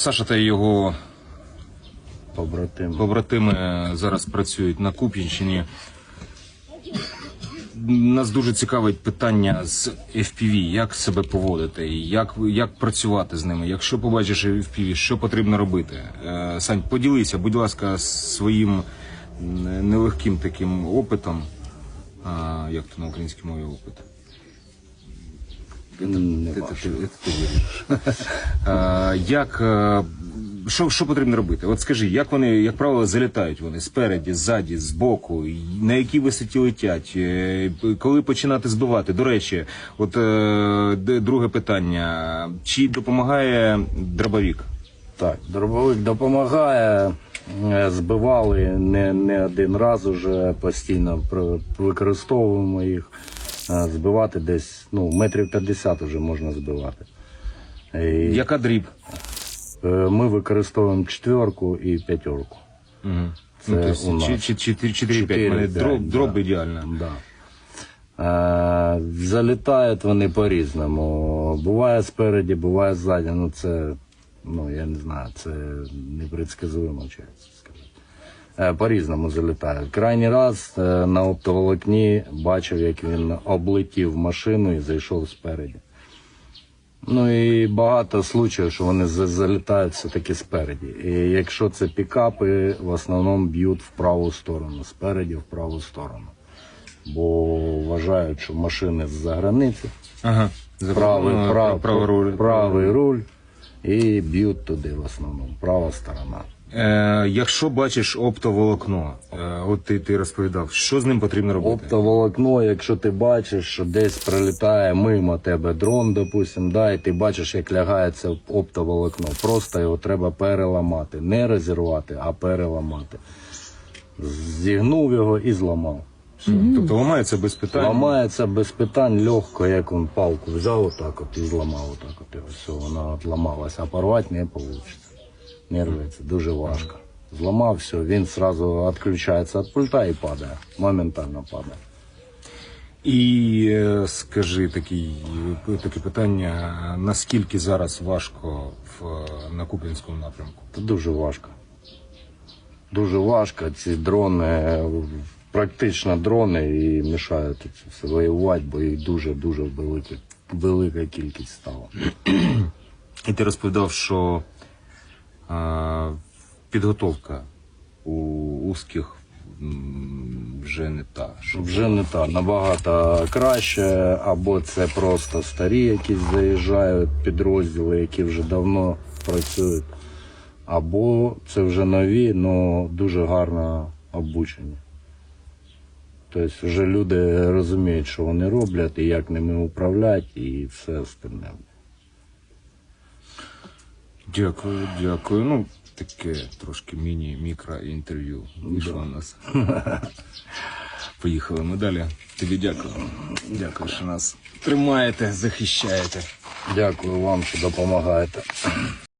Саша та його Побратим. побратими зараз працюють на Куп'янщині. Нас дуже цікавить питання з FPV, як себе поводити, як, як працювати з ними. Якщо побачиш FPV, що потрібно робити? Е, Сань, поділися, будь ласка, своїм нелегким таким опитом. Як то на українській мові опит? Не Ти- вирішиш. Як е, що, що потрібно робити? От скажи, як вони, як правило, залітають вони спереді, ззаді, збоку, на якій висоті летять, Е, коли починати збивати? До речі, от е, друге питання: чи допомагає дробовік? Так, дробовик допомагає. Збивали не, не один раз уже постійно використовуємо їх. Збивати десь ну, метрів 50 вже можна збивати. І, Яка дріб? е, Ми використовуємо четверку і п'ятерку. Угу. Це Ну, то у нас. чи, чи, чи, 4 5 п'ять, дроб, да. дроб ідеально. Да. Е, залітають вони по-різному. Буває спереді, буває ззаді. Ну це, ну я не знаю, це. Е, по-різному залітають. Крайній раз е, на оптоволокні бачив, як він облетів машину і зайшов спереді. Ну і багато случаїв, що вони залітають все-таки спереді. І якщо це пікапи, в основному б'ють в праву сторону, спереді в праву сторону. Бо вважають, що машини з-за границі, Ага. правий, прав, правий руль. правий руль і б'ють туди в основному, права сторона. Е, якщо бачиш оптоволокно, е, от ти, ти розповідав, що з ним потрібно робити? Оптоволокно, якщо ти бачиш, що десь пролітає мимо тебе дрон, допустим, да, і ти бачиш, як лягається оптоволокно, просто його треба переламати. Не розірвати, а переламати. Зігнув його і зламав. Тобто ламається без питань. Ламається без питань легко, як він палку взяв отак от і зламав отак от. І все, вона от ламалася, а порвати не вийде. Не рветься, дуже важко. Зламав все, він одразу відключається від пульта і падає. Моментально падає. І е, скажи такий, таке питання: наскільки зараз важко в, е, на Куп'янському напрямку? Це дуже важко. Дуже важко. Ці дрони, практично дрони і мішають це все воювати, бо їх дуже-дуже велика, велика кількість стало. І ти розповідав, що е, підготовка у узких вже не та. Що Вже не так, набагато краще, або це просто старі якісь заїжджають підрозділи, які вже давно працюють, або це вже нові, але дуже гарно обучені. Тобто вже люди розуміють, що вони роблять і як ними управляти, і все остальне. Дякую, дякую. Ну, таке трошки міні-мікро інтерв'ю вийшло у нас. Поїхали ми далі. Тобі дякую. Дякую, що нас тримаєте, захищаєте. Дякую вам, що допомагаєте.